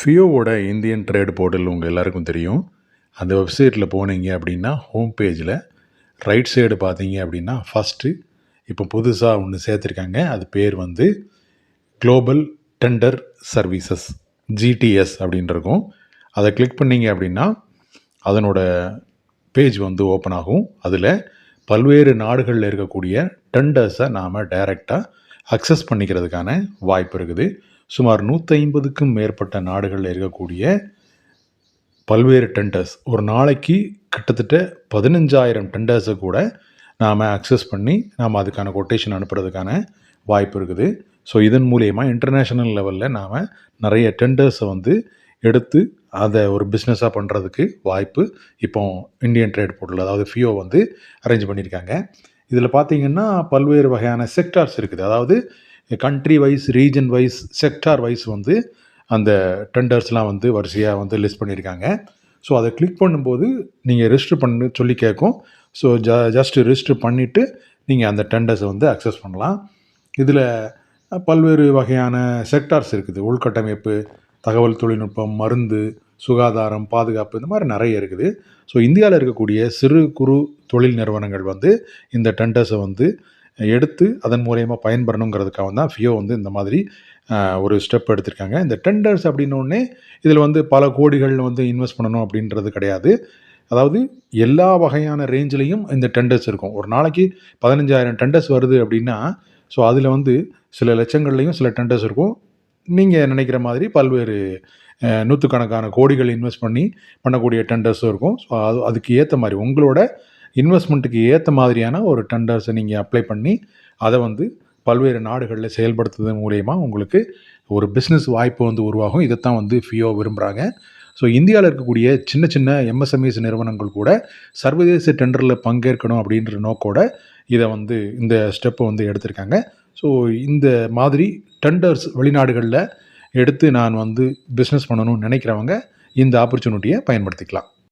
ஃபியோவோட Indian trade portal உங்கள் எல்லாருக்கும் தெரியும். அந்த வெப்சைட்டில் போனீங்க அப்படின்னா ஹோம் பேஜில் ரைட் சைடு பார்த்தீங்க அப்படின்னா ஃபஸ்ட்டு இப்போ புதுசாக ஒன்று சேர்த்துருக்காங்க. அது பேர் வந்து குளோபல் டெண்டர் சர்வீசஸ் ஜிடிஎஸ் அப்படின்னு இருக்கும். அதை கிளிக் பண்ணிங்க அப்படின்னா அதனோட பேஜ் வந்து ஓப்பன் ஆகும். அதில் பல்வேறு நாடுகளில் இருக்கக்கூடிய டெண்டர்ஸை நாம் டைரெக்டாக அக்சஸ் பண்ணிக்கிறதுக்கான வாய்ப்பு இருக்குது. சுமார் நூற்றைம்பதுக்கும் மேற்பட்ட நாடுகளில் இருக்கக்கூடிய பல்வேறு டெண்டர்ஸ் ஒரு நாளைக்கு கிட்டத்தட்ட பதினஞ்சாயிரம் டெண்டர்ஸை கூட நாம் அக்சஸ் பண்ணி நாம் அதுக்கான கொட்டேஷன் அனுப்புறதுக்கான வாய்ப்பு இருக்குது. ஸோ இதன் மூலயமா இன்டர்நேஷ்னல் லெவலில் நாம் நிறைய டெண்டர்ஸை வந்து எடுத்து அதை ஒரு பிஸ்னஸாக பண்ணுறதுக்கு வாய்ப்பு இப்போ இந்தியன் ட்ரேட் போர்ட்டில் அதாவது ஃபியோ வந்து அரேஞ்ச் பண்ணியிருக்காங்க. இதில் பார்த்தீங்கன்னா பல்வேறு வகையான செக்டார்ஸ் இருக்குது. அதாவது country wise region wise sector wise வந்து அந்த டெண்டர்ஸ்லாம் வந்து வரிசையாக வந்து லிஸ்ட் பண்ணியிருக்காங்க. ஸோ அதை கிளிக் பண்ணும்போது நீங்கள் ரெஜிஸ்டர் பண்ணு சொல்லி கேட்கும் ஸோ ஜ ஜஸ்ட் ரெஜிஸ்டர் பண்ணிவிட்டு நீங்கள் அந்த டெண்டர்ஸை வந்து அக்சஸ் பண்ணலாம். இதில் பல்வேறு வகையான செக்டார்ஸ் இருக்குது. உள்கட்டமைப்பு தகவல் தொழில்நுட்பம் மருந்து சுகாதாரம் பாதுகாப்பு இந்த மாதிரி நிறைய இருக்குது. ஸோ இந்தியாவில் இருக்கக்கூடிய சிறு குறு தொழில் நிறுவனங்கள் வந்து இந்த டெண்டர்ஸை வந்து எடுத்து அதன் மூலயமா பயன்பெறணுங்கிறதுக்காக தான் ஃபியோ வந்து இந்த மாதிரி ஒரு ஸ்டெப் எடுத்திருக்காங்க. இந்த டெண்டர்ஸ் அப்படின்னோடனே இதில் வந்து பல கோடிகள் வந்து இன்வெஸ்ட் பண்ணணும் அப்படின்றது கிடையாது. அதாவது எல்லா வகையான ரேஞ்சிலையும் இந்த டெண்டர்ஸ் இருக்கும். ஒரு நாளைக்கு பதினஞ்சாயிரம் டெண்டர்ஸ் வருது அப்படின்னா ஸோ அதில் வந்து சில லட்சங்கள்லையும் சில டெண்டர்ஸ் இருக்கும். நீங்கள் நினைக்கிற மாதிரி பல்வேறு நூற்றுக்கணக்கான கோடிகள் இன்வெஸ்ட் பண்ணி பண்ணக்கூடிய டெண்டர்ஸும் இருக்கும். ஸோ அது அதுக்கு ஏற்ற மாதிரி உங்களோட இன்வெஸ்ட்மெண்ட்டுக்கு ஏற்ற மாதிரியான ஒரு டெண்டர்ஸை நீங்கள் அப்ளை பண்ணி அதை வந்து பல்வேறு நாடுகளில் செயல்படுத்துவதன் மூலயமா உங்களுக்கு ஒரு பிஸ்னஸ் வாய்ப்பு வந்து உருவாகும். இதைத்தான் வந்து ஃபியோ விரும்புகிறாங்க ஸோ இந்தியாவில் இருக்கக்கூடிய சின்ன சின்ன எம்எஸ்எம்இஸ் நிறுவனங்கள் கூட சர்வதேச டெண்டரில் பங்கேற்கணும் அப்படின்ற நோக்கோட இதை வந்து இந்த ஸ்டெப்பை வந்து எடுத்திருக்காங்க. ஸோ இந்த மாதிரி டெண்டர்ஸ் வெளிநாடுகளில் எடுத்து நான் வந்து பிஸ்னஸ் பண்ணணும்னு நினைக்கிறவங்க இந்த ஆப்பர்ச்சுனிட்டியை பயன்படுத்திக்கலாம்.